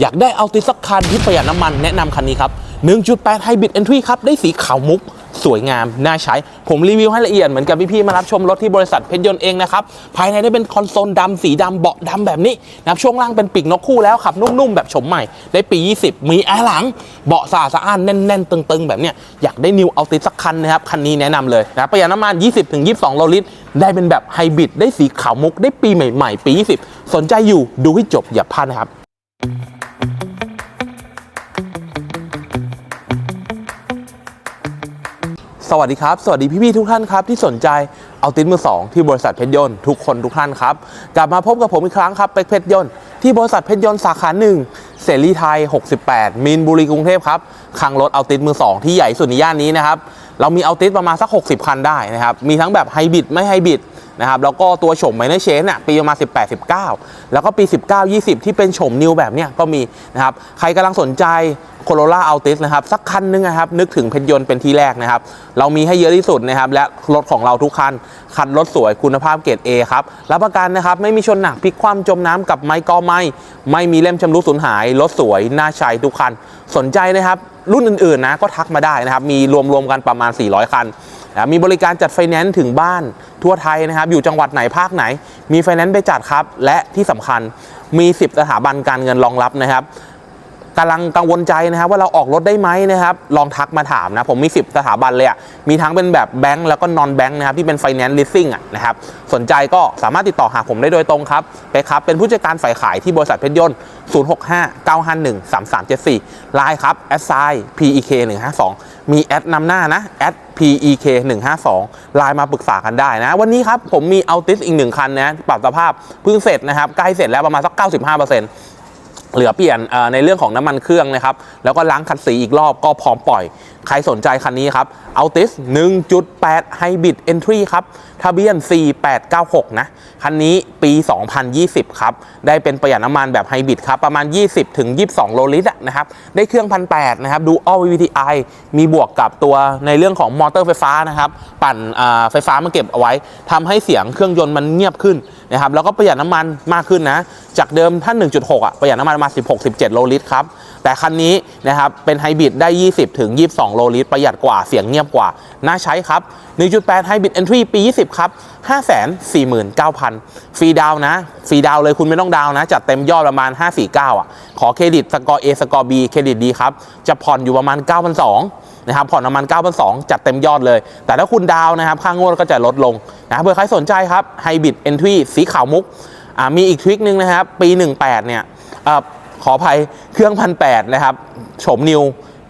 อยากได้เอาติดสักคันที่ประหยัดน้ำมันแนะนำคันนี้ครับ 1.8 Hybrid Entry ครับ ได้สีขาวมุก สวยงาม น่าใช้ ผมรีวิวให้ละเอียดเหมือนกับพี่ๆมารับชมรถที่บริษัทเพชรยนต์เองนะครับ ภายในได้เป็นคอนโซลดำสีดำเบาะดำแบบนี้นะครับช่วงล่างเป็นปีกนกคู่แล้วขับนุ่มๆ แบบชมใหม่ ได้ปี 20 มีแอร์หลัง เบาะสะอาดสะอ้านแน่นๆ ตึงๆ แบบเนี้ยอยากได้นิวเอาติดสักคันนะครับคันนี้แนะนำเลยนะประหยัดน้ำมัน 20-22โลลิตรได้เป็นแบบไฮบริดได้สีขาวมุกได้ปีใหม่ๆปี 20 สนใจอยู่ดูให้จบอย่าพลาดนะครับ สวัสดีครับ สวัสดีพี่ๆทุกท่านครับ ที่สนใจเอาติดมือสองที่บริษัทเพชรยนต์ทุกคนทุกท่านครับ กลับมาพบกับผมอีกครั้งครับเป็กเพชรยนต์ที่บริษัทเพชรยนต์สาขาหนึ่งเสรีไทย 68 มีนบุรีกรุงเทพครับคลังรถเอาติดมือสองที่ใหญ่สุดในย่านนี้นะครับเรามีเอาติดประมาณสัก 60 คันได้นะครับมีทั้งแบบไฮบริดไม่ไฮบริด นะครับแล้วก็ตัวโฉมไมเนอร์เชนน่ะปีประมาณ18 19 แล้วก็ปี 19 20 ที่เป็นโฉมนิวแบบเนี้ยก็มีนะครับใครกำลังสนใจโคโรล่าอัลติสนะครับสักคันหนึงนะครับนึกถึงเพชรยนต์เป็นที่แรกนะครับ เรามีให้เยอะที่สุดนะครับและรถของเราทุกคัน คันรถสวยคุณภาพเกรด A ครับรับประกันนะครับไม่มีชนหนักพลิกคว่ำจมน้ำกับไม้กอไม้ไม่มีเล่มชำรุดสูญหาย รถสวยน่าใช้ทุกคัน สนใจนะครับรุ่นอื่นๆนะก็ทักมาได้นะครับมีรวมๆกันประมาณ 400 คัน มีบริการจัดไฟแนนซ์ถึงบ้านทั่วไทยนะครับ อยู่จังหวัดไหนภาคไหน มีไฟแนนซ์ไปจัดครับ และที่สำคัญมี 10 สถาบันการเงินรองรับนะครับ กำลังกังวลใจนะครับว่าเราออกรถได้ไหมนะครับลองทักมาถามนะผมมี 10 สถาบันเลยอะมีทั้งเป็นแบบแบงก์แล้วก็นอนแบงก์นะครับที่เป็นไฟแนนซ์ลิสซิ่งอะนะครับสนใจก็สามารถติดต่อหาผมได้โดยตรงครับไปครับเป็นผู้จัดการฝ่ายขายที่บริษัทเพชรยนต์ 065 951 3374ไลน์ครับ s i PEK 152มีแอดนำหน้านะแอด PEK 152ไลน์มาปรึกษากันได้นะ วันนี้ครับผมมีเอาติสอีกหนึ่งคันนะปรับสภาพเพิ่งเสร็จนะครับใกล้เสร็จแล้วประมาณสัก 95%เหลือเปลี่ยนในเรื่องของน้ำมันเครื่องนะครับ แล้วก็ล้างขัดสีอีกรอบก็พร้อมปล่อย ใครสนใจคันนี้ครับเอาติส1.8 Hybrid Entry ครับ ทะเบียน 4896 นะ คันนี้ปี 2020 ครับ ได้เป็นประหยัดน้ำมันแบบไฮบริดครับ ประมาณ 20 ถึง 22 โลลิตรนะครับ ได้เครื่องพันแนะครับ ดู All VVTi มีบวกกับตัวในเรื่องของมอเตอร์ไฟฟ้านะครับ ปั่นอ่าไฟฟ้ามาเก็บเอาไว้ ทำให้เสียงเครื่องยนต์มันเงียบขึ้นนะครับ แล้วก็ประหยัดน้ำมันมากขึ้นนะ จากเดิมถ้าน 1.6 อะ ประหยัดน้ำมันมา 16-17 โลลิตรครับ แต่คันนี้นะครับเป็นไฮบริดได้ 20 ถึง 22 โลลิตรประหยัดกว่าเสียงเงียบกว่าน่าใช้ครับ1.8 Hybrid Entry ปี 20ครับ 549,000 ฟรีดาวนะ ฟรีดาวเลยคุณไม่ต้องดาวนะ จัดเต็มยอดประมาณ 549 อะ ขอเครดิตสกอร์ A สกอร์ B เครดิตดีครับ จะผ่อนอยู่ประมาณ 9,200นะครับ ผ่อนประมาณ 9,200 จัดเต็มยอดเลย แต่ถ้าคุณดาวนะครับ ค่างวดก็จะลดลงนะเผื่อใครสนใจครับ Hybrid Entry สีขาวมุกมีอีกทริคนึงนะครับ ปี 18 เนี่ยเอ่อขออภัยเครื่องพันแนะครับโฉมนิว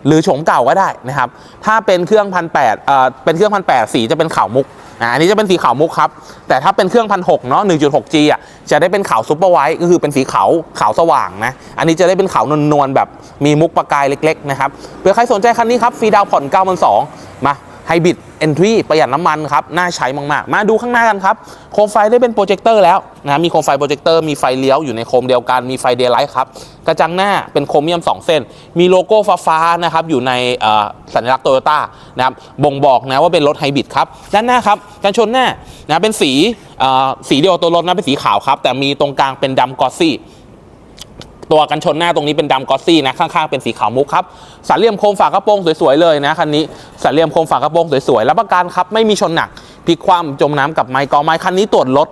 หรือโฉมเก่าก็ได้นะครับ ถ้าเป็นเครื่องพันแปดเอ่อเป็นเครื่องพันแปดสีจะเป็นขาวมุก อันนี้จะเป็นสีขาวมุกครับ แต่ถ้าเป็นเครื่องพันหกเนาะ 1.6G อะ จะได้เป็นขาวซุปเปอร์ไวท์ก็คือเป็นสีขาวขาวสว่างนะ อันนี้จะได้เป็นขาวนวลๆแบบมีมุกประกายเล็ก ๆ นะครับเผื่อใครสนใจคันนี้ครับ ฟรีดาวผ่อน9 2 0 0มา ไฮบริดเอนทรีประหยัดน้ำมันครับ น่าใช้มาก ๆ มาดูข้างหน้ากันครับ โคมไฟได้เป็นโปรเจคเตอร์แล้วนะมีโคมไฟโปรเจคเตอร์มีไฟเลี้ยวอยู่ในโคมเดียวกัน มีไฟเดย์ไลท์ครับ กระจังหน้าเป็นโครเมียม 2 เส้น มีโลโก้ฟ้าๆนะครับอยู่ในสัญลักษณ์โตโยต้านะครับบ่งบอกนะว่าเป็นรถไฮบริดครับ ด้านหน้าครับกันชนหน้านะเป็นสีสีเดียวตัวรถนะเป็นสีขาวครับแต่มีตรงกลางเป็นดำกอซี่ ตัวกันชนหน้าตรงนี้เป็นดำกอสซี่นะข้างๆเป็นสีขาวมุกครับสันเหลี่ยมโคมฝากระโปรงสวยๆเลยนะคันนี้สันเหลี่ยมโคมฝากระโปรงสวยๆรับประกันครับไม่มีชนหนักพลิกคว่ำจมน้ำกับไม้กอไม้คันนี้ตรวจรถ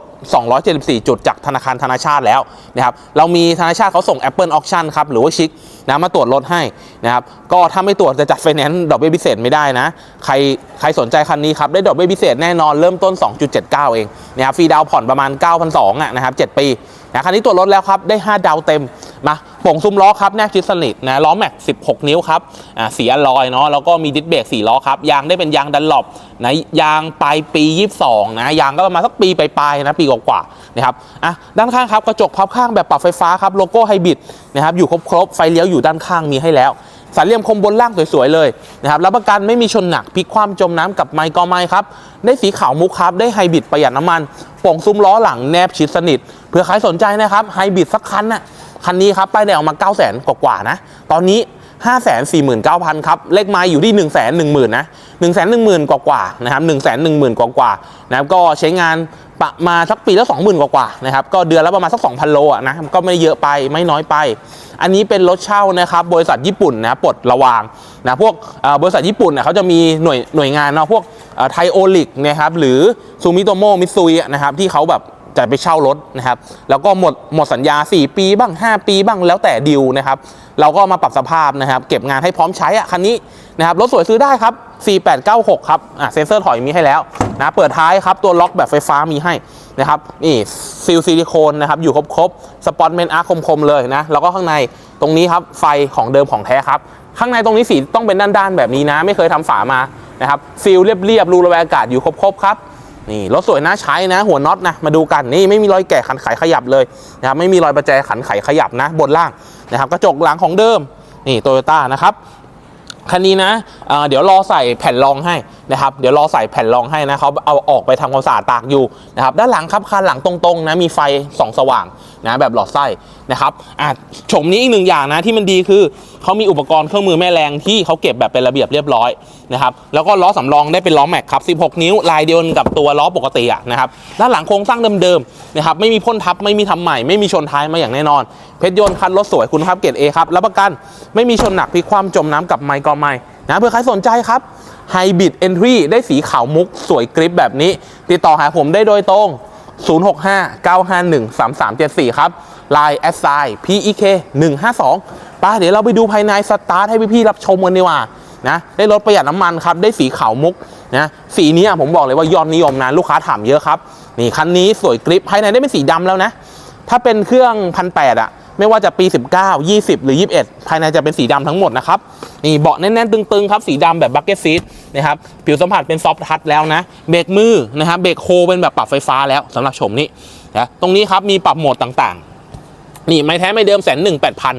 274 จุดจากธนาคารธนาชาติแล้วนะครับ เรามีธนาชาติเขาส่ง Apple Auction ครับ หรือว่าชิคนะมาตรวจรถให้นะครับ ก็ถ้าไม่ตรวจจะจัดไฟแนนซ์ดอกเบี้ยพิเศษไม่ได้นะ ใครใครสนใจคันนี้ครับ ได้ดอกเบี้ยพิเศษแน่นอนเริ่มต้น 2.79 เองนะครับฟรีดาวผ่อนประมาณ 9,200อะนะครับ 7 ปีนะคันนี้ตรวจรถแล้วครับ ได้ 5 ดาวเต็ม มาโป่งซุ้มล้อครับแนบชิดสนิทนะล้อแม็ก 16 นิ้วครับอ่าสีอลลอยเนาะแล้วก็มีดิสเบรก4ล้อครับยางได้เป็นยางดันหลบนะยางปลายปี 22 นะยางก็ประมาณสักปีปลายๆนะปีกว่าๆนะครับอะด้านข้างครับกระจกพับข้างแบบปรับไฟฟ้าครับโลโก้ไฮบริดนะครับอยู่ครบๆไฟเลี้ยวอยู่ด้านข้างมีให้แล้วสันเหลี่ยมคมบนล่างสวยๆเลยนะครับรับประกันไม่มีชนหนักพลิกคว่ำจมน้ำกับไมค์กอไม้ครับ ได้สีขาวมุกครับ ได้ไฮบริดประหยัดน้ำมัน โป่งซุ้มล้อหลังแนบชิดสนิท เผื่อใครสนใจนะครับไฮบริดสักคันน่ะ คันนี้ครับป้ายแดงออกมา 9 0 0 0 0 0 กว่าๆนะ ตอนนี้ 5 4 9 0 0 0 ครับ เลขไม้อยู่ที่ 1 1 0 0 0 0 นะ 1 1 0 0 0 0กว่าๆนะครับ 1 1 0 0 0 0 กว่าๆนะครับ ก็ใช้งานประมาณสักปีละ20,000 กว่าๆนะครับ ก็เดือนละประมาณสัก 2,000 โลอะนะ ก็ไม่เยอะไปไม่น้อยไป อันนี้เป็นรถเช่านะครับ บริษัทญี่ปุ่นนะปลดระวางนะ พวกบริษัทญี่ปุ่นเน่ยเขาจะมีหน่วยหน่วยงานเนาะ พวกไทโอลิกนะครับ หรือซูมิโตโมมิซุยนะครับ ที่เขาแบบ จะไปเช่ารถนะครับแล้วก็หมดหมดสัญญา 4 ปีบ้าง 5 ปีบ้างแล้วแต่ดิวนะครับเราก็มาปรับสภาพนะครับเก็บงานให้พร้อมใช้อะคันนี้นะครับรถสวยซื้อได้ครับ 4896 ครับอะเซ็นเซอร์ถอยมีให้แล้วนะเปิดท้ายครับตัวล็อกแบบไฟฟ้ามีให้นะครับนี่ซิลซิลิโคนนะครับอยู่ครบๆสปอตเมนอาร์คมๆเลยนะแล้วก็ข้างในตรงนี้ครับไฟของเดิมของแท้ครับข้างในตรงนี้สีต้องเป็นด้านๆแบบนี้นะ ไม่เคยทำฝามานะครับฟิลเรียบๆรูระบายอากาศอยู่ครบๆครับ นี่รถสวยน่าใช้นะ หัวน็อตนะมาดูกันนี่ไม่มีรอยแกะขันไขขยับเลยนะครับไม่มีรอยประแจขันไขขยับนะบนล่างนะครับกระจกหลังของเดิมนี่โตโยต้านะครับคันนี้นะเดี๋ยวรอใส่แผ่นรองให้ นะครับเดี๋ยวรอใส่แผ่นรองให้นะเขาเอาออกไปทำความสะอาดตากอยู่นะครับด้านหลังครับคันหลังตรงๆนะมีไฟส่องสว่างนะแบบหลอดไส้นะครับอะชมนี้อีกหนึ่งอย่างนะที่มันดีคือเขามีอุปกรณ์เครื่องมือแม่แรงที่เขาเก็บแบบเป็นระเบียบเรียบร้อยนะครับแล้วก็ล้อสำรองได้เป็นล้อแม็กครับ 16 นิ้วลายเดียวกับตัวล้อปกติอะนะครับด้านหลังโครงสร้างเดิมๆนะครับไม่มีพ่นทับไม่มีทำใหม่ไม่มีชนท้ายมาอย่างแน่นอน เพชรยนต์คันรถสวยคุณภาพเกรด A ครับรับประกันไม่มีชนหนักพลิกคว่ำจมน้ำกับไมค์กอไมค์ นะเพื่อใครสนใจครับไฮบิดเอนทรีได้สีขาวมุกสวยกริปแบบนี้ ติดต่อหาผมได้โดยตรง 065-951-3374 ครับ Line s i PEK 152ป้าเดี๋ยวเราไปดูภายในสตาร์ทให้พี่ๆรับชมกันดีกว่านะได้รถประหยัดน้ำมันครับ ได้สีขาวมุกนะสีนี้ผมบอกเลยว่ายอดนิยมนะลูกค้าถามเยอะครับ นี่คันนี้สวยกริปภายในได้เป็นสีดำแล้วนะ ถ้าเป็นเครื่องพันแปดอะ ไม่ว่าจะปี 19 20 หรือ 21 ภายในจะเป็นสีดำทั้งหมดนะครับนี่เบาะแน่นๆ ตึงๆ ครับ สีดำแบบบักเก็ตซีทนะครับผิวสัมผัสเป็นซอฟท์ทัชแล้วนะ เบรกมือนะครับเบรกโคเป็นแบบปรับไฟฟ้าแล้วสำหรับชมนี้นะตรงนี้ครับมีปรับโหมดต่างๆ นี่ ไม้แท้ไม่เดิมแสนหนึ่งแปดพัน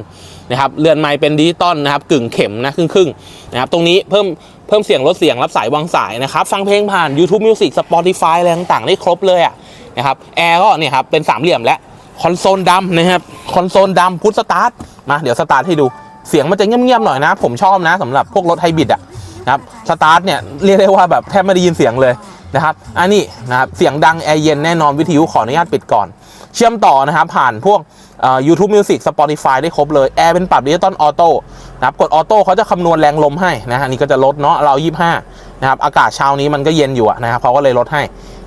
นะครับเรือนไม้เป็นดิจิตอลนะครับกึ่งเข็มนะครึ่งๆนะครับตรงนี้เพิ่มเพิ่มเสียงลดเสียงรับสายวางสายนะครับฟังเพลงผ่าน YouTube Music Spotify อะไรต่างๆ ได้ครบเลยอะนะครับแอร์ก็เนี่ยครับเป็นสามเหลี่ยมและคอนโซลดำนะครับ อนโซลดำพุทสตาร์ทมาเดี๋ยวสตาร์ทให้ดูเสียงมันจะเงียบๆหน่อยนะ ผมชอบนะสำหรับพวกรถไฮบริดอะนะครับสตาร์ทเนี่ยเรียกได้ว่าแบบแทบไม่ได้ยินเสียงเลยนะครับอันนี้นะครับเสียงดังแอร์เย็นแน่นอนวิทยุขออนุญาตปิดก่อน เชื่อมต่อนะครับ ผ่านพวกเอ่อ YouTube Music Spotify ได้ครบเลยแอร์เป็นปรับดิจิตอลออโต้นะครับกดออโต้เขาจะคำนวณแรงลมให้นะอันนี้ก็จะลดเนาะเรา 25 นะครับอากาศเช้านี้มันก็เย็นอยู่นะครับเขาก็เลยลดให้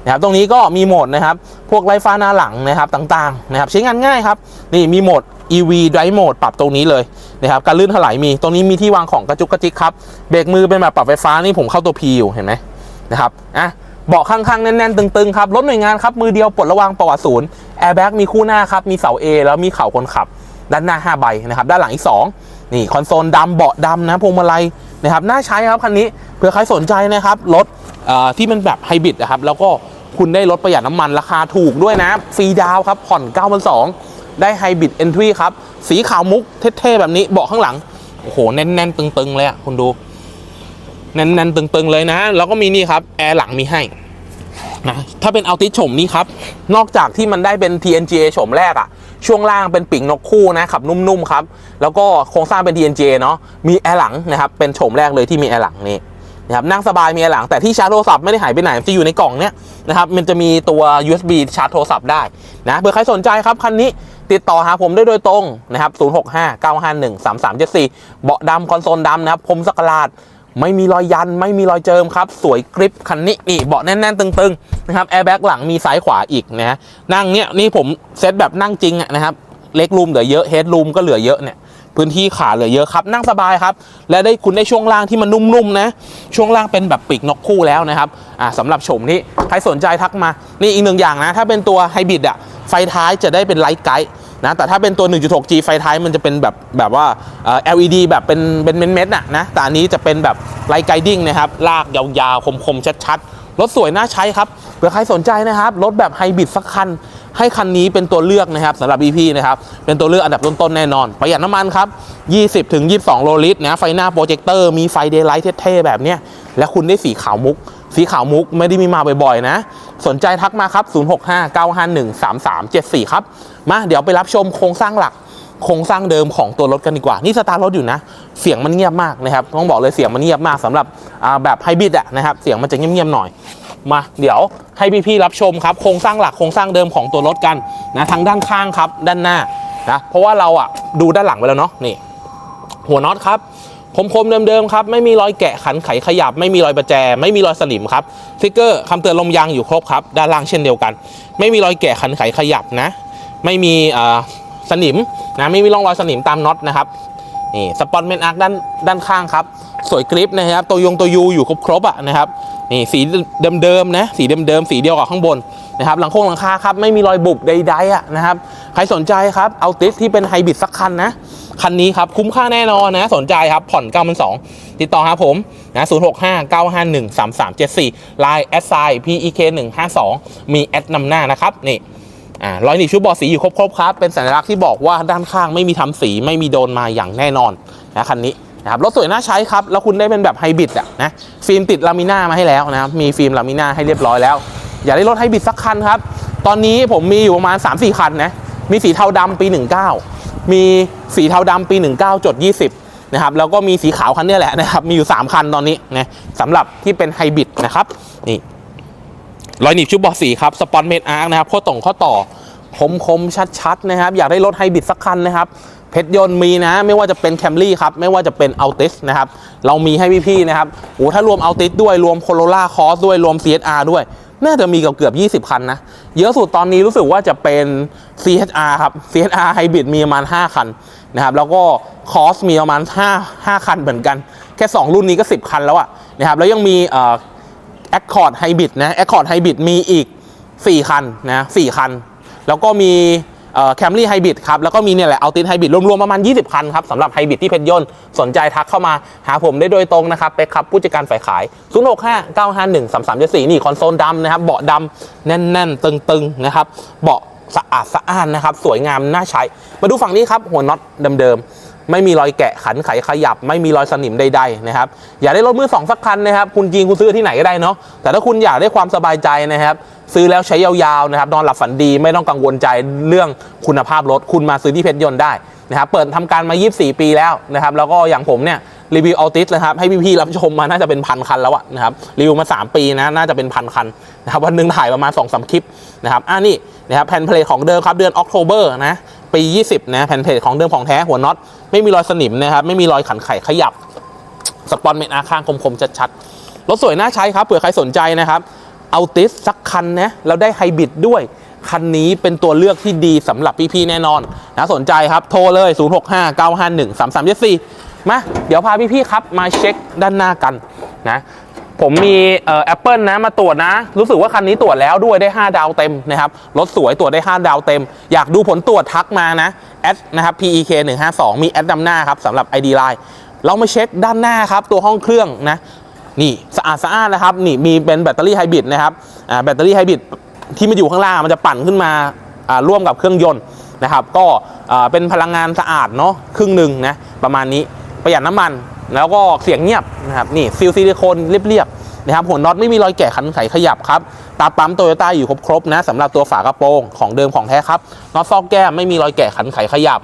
นะครับตรงนี้ก็มีโหมดนะครับ พวกไล่ฟ้าหน้าหลังนะครับต่างๆนะครับใช้งานง่ายครับ นี่มีโหมด EV Drive Mode ปรับตรงนี้เลยนะครับการลื่นถลายมีตรงนี้มีที่วางของกระจุกกระจิกครับเบรกมือเป็นแบบปรับไฟฟ้านี่ผมเข้าตัว P อยู่เห็นไหมนะครับอะเบาะข้างๆ แน่นๆ ตึงๆ ครับ รถหน่วยงานครับ มือเดียวปลดระวางประวัติศูนย์แอร์แบ็กมีคู่หน้าครับ มีเสา A แล้วมีเข่าคนขับ ด้านหน้า 5 ใบนะครับ ด้านหลังอีก 2 นี่ คอนโซลดำเบาะดำนะพวงมาลัย นะครับน่าใช้ครับคันนี้เผื่อใครสนใจนะครับรถที่มันแบบไฮบริดนะครับแล้วก็คุณได้รถประหยัดน้ำมันราคาถูกด้วยนะฟรีดาวครับผ่อน9 2 0 0ได้ไฮบริดเอนทรีครับสีขาวมุกเท่ๆแบบนี้เบาะข้างหลังโอ้โหแน่นๆตึงๆเลยอะคุณดูแน่นๆตึงๆเลยนะ แล้วก็มีนี่ครับแอร์หลังมีให้นะถ้าเป็นเอาติชมนี้ครับนอกจากที่มันได้เป็น TNGA โฉมแรกอะ ช่วงล่างเป็นปีกนกคู่นะขับนุ่มๆครับ แล้วก็โครงสร้างเป็น TNGA เนาะมีแอร์หลังนะครับเป็นโฉมแรกเลยที่มีแอร์หลังนี่นะครับนั่งสบายมีแอร์หลังแต่ที่ชาร์จโทรศัพท์ไม่ได้หายไปไหนจะอยู่ในกล่องเนี้ยนะครับมันจะมีตัว USB ชาร์จโทรศัพท์ได้นะเผื่อใครสนใจครับคันนี้ติดต่อหาผมได้โดยตรงนะครับ 065 951 3374 เบาะดำคอนโซลดำนะครับพรมสกหลาด ไม่มีรอยยันไม่มีรอยเจิมครับ สวยกริปคันนี้นี่เบาะแน่นๆ ตึงๆนะครับแอร์แบ็กหลังมีซ้ายขวาอีกนะนั่งเนี้ยนี่ผมเซตแบบนั่งจริงอะนะครับเล็กรูมเหลือเยอะเฮดรูมก็เหลือเยอะเนี่ยพื้นที่ขาเหลือเยอะครับ นั่งสบายครับ และได้คุณได้ช่วงล่างที่มันนุ่มๆนะ ช่วงล่างเป็นแบบปีกนกคู่แล้วนะครับอ่าสำหรับชมนี้ใครสนใจทักมา นี่อีกหนึ่งอย่างนะ ถ้าเป็นตัวไฮบริดอะไฟท้ายจะได้เป็นไลท์ไกด์ นะแต่ถ้าเป็นตัว 1.6G ไฟท้ายมันจะเป็นแบบแบบว่า LED แบบเป็นเป็นเม็ดๆน่ะนะแต่อันนี้จะเป็นแบบไลท์ไกดิ้งนะครับ ลากยาวๆ คมๆ ชัดๆ รถสวยน่าใช้ครับเผื่อใครสนใจนะครับ รถแบบไฮบริดสักคัน ให้คันนี้เป็นตัวเลือกนะครับสำหรับ EP นะครับ เป็นตัวเลือกอันดับต้นๆ แน่นอน ประหยัดน้ำมันครับ 20-22 โลลิตรนะไฟหน้าโปรเจคเตอร์มีไฟเดย์ไลท์เท่ๆ แบบเนี้ยและคุณได้สีขาวมุก สีขาวมุกไม่ได้มีมาบ่อยๆนะ สนใจทักมาครับ 0659513374 ครับ มาเดี๋ยวไปรับชมโครงสร้างหลักโครงสร้างเดิมของตัวรถกันดีกว่า นี่สตาร์ทรถอยู่นะ เสียงมันเงียบมากนะครับ ต้องบอกเลยเสียงมันเงียบมากสำหรับแบบไฮบริดอะนะครับ เสียงมันจะเงียบๆหน่อย มาเดี๋ยวให้พี่ๆรับชมครับ โครงสร้างหลักโครงสร้างเดิมของตัวรถกันนะทางด้านข้างครับ ด้านหน้านะ เพราะว่าเราอะดูด้านหลังไปแล้วเนาะ นี่ หัวน็อตครับ คมๆเดิมๆครับไม่มีรอยแกะขันไขขยับ ไม่มีรอยประแจ ไม่มีรอยสนิมครับสติ๊กเกอร์คำเตือนลมยางอยู่ครบครับด้านล่างเช่นเดียวกัน ไม่มีรอยแกะขันไขขยับนะ ไม่มีอ่าสนิมนะไม่มีร่องรอยสนิมตามน็อตนะครับนี่สปอนเมนอาร์คด้านด้านข้างครับ สวยกริปนะครับ ตัวยงตัวยูอยู่ครบๆอะนะครับนี่สีเดิมๆนะสีเดิมๆสีเดียวกับข้างบนนะครับหลังโค้งหลังคาครับไม่มีรอยบุบใดๆอะนะครับ ใครสนใจครับเอาติสที่เป็นไฮบริดสักคันนะ คันนี้ครับคุ้มค่าแน่นอนนะ สนใจครับผ่อน9 2 0 0ติดต่อหาผมนะ0 6 5 9 5 1 3 3 7 4 Line แอดไซ PEK 1 5 2มีแอดนำหน้านะครับนี่อ่ารอยหนีบชุดบอสีอยู่ครบๆครับเป็นสัญลักษณ์ที่บอกว่าด้านข้างไม่มีทำสีไม่มีโดนมาอย่างแน่นอนนะคันนี้นะครับรถสวยน่าใช้ครับ แล้วคุณได้เป็นแบบไฮบริดอะนะฟิล์มติดลามิน่ามาให้แล้วนะครับมีฟิล์มลามิน่าให้เรียบร้อยแล้ว อยากได้รถไฮบริดสักคันครับ ตอนนี้ผมมีอยู่ประมาณ 3-4 คันนะ มีสีเทาดำปี 19 มีสีเทาดำปี 19จด20 นะครับ แล้วก็มีสีขาวคันนี้แหละนะครับ มีอยู่ 3 คันตอนนี้นะสำหรับที่เป็นไฮบริดนะครับ นี่รอยหนีบชุดบาะสีครับสปอนเมดอาร์คนะครับข้อต่งข้อต่อคมคมๆชัดๆนะครับ อยากได้รถไฮบริดสักคันนะครับเพชรยนต์มีนะ ไม่ว่าจะเป็นแคมรี่ครับ ไม่ว่าจะเป็นอัลติสนะครับ เรามีให้พี่ๆนะครับโอ้ถ้ารวมอัลติสด้วยรวมโคโรล่าคอสด้วยรวม CSR ด้วย น่าจะมีเกือบเกือบ20 คันนะ เยอะสุดตอนนี้รู้สึกว่าจะเป็น CHR ครับ CHR Hybrid มีประมาณ 5 คันนะครับ แล้วก็คอสมีประมาณ 5 5 คันเหมือนกัน แค่ 2 รุ่นนี้ก็ 10 คันแล้วอะนะครับ แล้วยังมีเอ่อ Accord Hybrid นะ Accord Hybrid มีอีก 4 คันนะ4คัน แล้วก็มี แคมรี่ไฮบริดครับ แล้วก็มีเนี่ยแหละเอาตินไฮบริดรวมๆ ประมาณ 20 คันครับสำหรับไฮบริดที่เพชรยนต์สนใจทักเข้ามาหาผมได้โดยตรงนะครับเป็กครับ ผู้จัดการฝ่ายขาย 0 6 5 9 5 1 3 3 4 นี่คอนโซลดำนะครับเบาะดำแน่น ๆ ตึง ๆ นะครับ เบาะสะอาดสะอ้านนะครับ สวยงามน่าใช้ มาดูฝั่งนี้ครับ หัวน็อตเดิมๆ ไม่มีรอยแกะขันไขขยับ ไม่มีรอยสนิมใดๆนะครับอยากได้รถมือสองสักคันนะครับคุณจริงคุณซื้อที่ไหนก็ได้เนาะแต่ถ้าคุณอยากได้ความสบายใจนะครับ ซื้อแล้วใช้ยาวๆนะครับนอนหลับฝันดีไม่ต้องกังวลใจเรื่องคุณภาพรถคุณมาซื้อที่เพชรยนต์ได้นะครับเปิดทำการมา 24 ปีแล้วนะครับแล้วก็อย่างผมเนี่ยรีวิวออติสนะครับให้พี่ๆรับชมมาน่าจะเป็นพันคันแล้วอะนะครับรีวิวมา 3 ปีนะน่าจะเป็นพันคันนะครับวันหนึงถ่ายประมาณ2อสคลิปนะครับอ่านี่นะครับแผ่นเพลทของเดิมครับเดือนออกโทเบอร์นะ ปี 20 นะแผ่นเพลทของเดิมของแท้หัวน็อตไม่มีรอยสนิมนะครับไม่มีรอยขันไขขยับ สปอนเมนอาข้างคมๆชัดๆรถสวยน่าใช้ครับเผื่อใครสนใจนะครับเอาติสสักคันนะแล้วได้ไฮบริดด้วย คันนี้เป็นตัวเลือกที่ดีสำหรับพี่ๆแน่นอนนะสนใจครับโทรเลย 0 6 5 9 5 1 3 3 7 4มาเดี๋ยวพาพี่ๆครับมาเช็คด้านหน้ากันนะ ผมมีแอปเปิลนะมาตรวจนะ รู้สึกว่าคันนี้ตรวจแล้วด้วยได้ 5 ดาวเต็มนะครับรถสวยตรวจได้ 5 ดาวเต็ม อยากดูผลตรวจทักมานะแอดนะครับ PEK 152มีแอดดำหน้าครับสำหรับ ID Line เรามาเช็คด้านหน้าครับตัวห้องเครื่องนะนี่สะอาดสะอาดนะครับนี่มีเป็นแบตเตอรี่ไฮบริดนะครับแบตเตอรี่ไฮบริดที่มันอยู่ข้างล่างมันจะปั่นขึ้นมาร่วมกับเครื่องยนต์นะครับ ก็เป็นพลังงานสะอาดเนาะครึ่งหนึ่งนะประมาณนี้ประหยัดน้ำมัน แล้วก็เสียงเงียบนะครับนี่ซิลซิลิโคนเรียบๆนะครับหัวน็อตไม่มีรอยแกะขันไขขยับครับตาปั๊มโตโยต้าอยู่ครบๆนะสำหรับตัวฝากระโปรงของเดิมของแท้ครับน็อตซอกแก้มไม่มีรอยแกะขันไขขยับ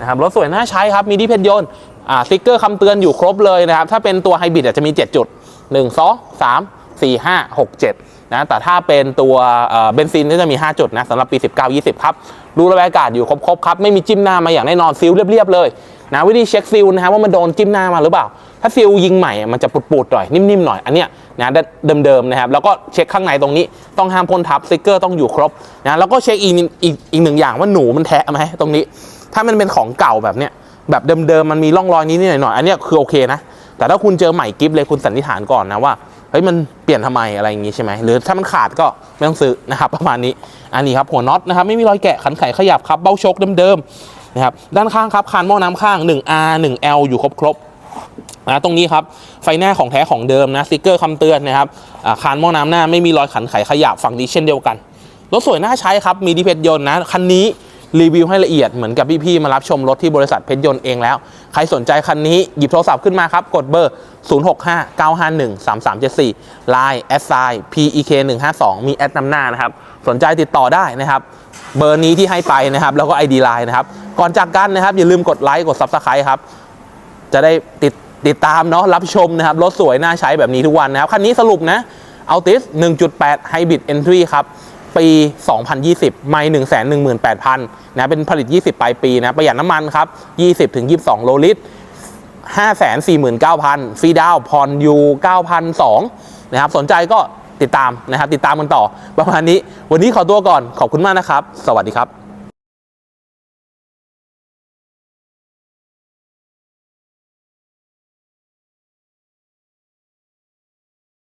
นะครับรถสวยน่าใช้ครับมีที่เพชรยนต์อ่าสติ๊กเกอร์คำเตือนอยู่ครบเลยนะครับถ้าเป็นตัวไฮบริดจะมี 7 จุด 1 2 3 4 5 6 7นะแต่ถ้าเป็นตัวเอ่อเบนซินก็จะมี 5 จุดนะสำหรับปี 19 20 ครับ รูระบายอากาศอยู่ครบๆครับ ไม่มีจิ้มหน้ามาอย่างแน่นอนซิลเรียบๆเลย นะวิธีเช็คซิลนะครับว่ามันโดนจิ้มหน้ามาหรือเปล่า ถ้าซิลยิงใหม่มันจะปูดๆหน่อยนิ่มๆหน่อยอันเนี้ยนะเดิมๆนะครับแล้วก็เช็คข้างในตรงนี้ต้องห้ามพ่นทับสติกเกอร์ต้องอยู่ครบนะแล้วก็เช็คอีกอีกอีกหนึ่งอย่างว่าหนูมันแทะไหมตรงนี้ ถ้ามันเป็นของเก่าแบบเนี้ยแบบเดิมๆมันมีร่องรอยนิดๆหน่อยๆอันเนี้ยคือโอเคนะแต่ถ้าคุณเจอใหม่กิฟเลยคุณสันนิษฐานก่อนนะว่าเฮ้ยมันเปลี่ยนทำไมอะไรอย่างงี้ใช่ไหมหรือถ้ามันขาดก็ไม่ต้องซื้อนะครับประมาณนี้อันนี้ครับหัวน็อตนะครับไม่มีรอยแกะขันไขขยับครับเบ้าชคเดิมๆ นะครับด้านข้างครับคานหม้อน้ำข้าง 1R 1L อยู่ครบๆนะตรงนี้ครับไฟหน้าของแท้ของเดิมนะสติกเกอร์คำเตือนนะครับคานหม้อน้ำหน้าไม่มีรอยขันไขขยับฝั่งนี้เช่นเดียวกันรถสวยน่าใช้ครับมีดีเพชรยนต์นะคันนี้รีวิวให้ละเอียดเหมือนกับพี่ๆมารับชมรถที่บริษัทเพชรยนต์เองแล้ว ใครสนใจคันนี้หยิบโทรศัพท์ขึ้นมาครับ กดเบอร์ 0659513374 Line s i PEK 152 มีแอดนำหน้านะครับ สนใจติดต่อได้นะครับ เบอร์นี้ที่ให้ไปนะครับ แล้วก็ ID Line นะครับ ก่อนจากกันนะครับ อย่าลืมกดไลค์กด Subscribe ครับ จะได้ติดติดตามเนาะรับชมนะครับ รถสวยน่าใช้แบบนี้ทุกวันนะครับ คันนี้สรุปนะ Altis 1.8 Hybrid Entry ครับ ปี 2020 ไม่118,000นะเป็นผลิต 20 ปลายปีนะประหยัดน้ำมันครับ 20-22 โลลิตร549,000ฟรีดาวน์ผ่อนอยู่9,200นะครับ สนใจก็ติดตามนะครับ ติดตามกันต่อ ประมาณนี้ วันนี้ขอตัวก่อน ขอบคุณมากนะครับ สวัสดีครับ